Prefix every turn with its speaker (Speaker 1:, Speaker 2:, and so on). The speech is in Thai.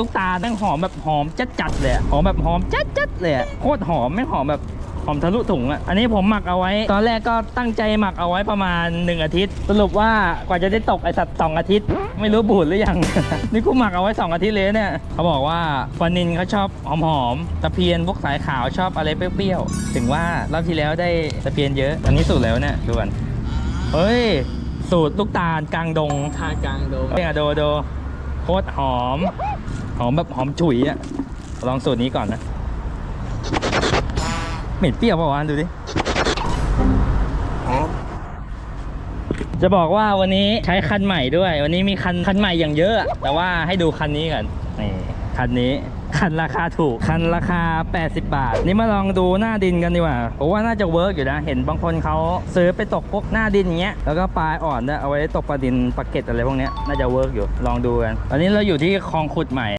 Speaker 1: ลูกตาลแม่งหอมแบบหอมจัดจัดๆเลยอะหอมแบบหอมจัดจัดๆเลยอะโคตรหอมแม่งหอมแบบหอมทะลุถุงอะอันนี้ผมหมักเอาไว้ ตอนแรกก็ตั้งใจหมักเอาไว้ประมาณ 1 อาทิตย์ สรุปว่ากว่าจะได้ตกไอสัตว์สองอาทิตย์ ไม่รู้บูดหรือยัง นี่กูหมักเอาไว้ 2 อาทิตย์เลยเนี่ย เขาบอกว่าปลานินเขาชอบหอมๆตะเพียนพวกสายขาวชอบอะไรเปรี้ยวๆ ถึงว่ารอบที่แล้วได้ตะเพียนเยอะ อันนี้สูตรแล้วเนี่ยดูกันเฮ้ย สูตรลูกตาลกลางดง
Speaker 2: ทากลางโดม
Speaker 1: เนี่ยโดโดโคตรหอม หอมแบบหอมฉุยอะลองสูตรนี้ก่อนนะเหม็นเปรี้ยวเปล่าวะดูดิจะบอกว่าวันนี้ใช้คันใหม่ด้วย วันนี้มีคันคันใหม่อย่างเยอะ แต่ว่าให้ดูคันนี้ก่อนนี่คันนี้คันราคาถูก คันราคา 80 บาท นี่มาลองดูหน้าดินกันดีกว่าผมว่าน่าจะเวิร์กอยู่นะ เห็นบางคนเขาซื้อไปตกพวกหน้าดินอย่างเงี้ย แล้วก็ปลายอ่อนด้วยเอาไว้ตกปลาดินปลาเก็ตอะไรพวกเนี้ย น่าจะเวิร์กอยู่ ลองดูกัน ตอนนี้เราอยู่ที่คลองขุดใหม่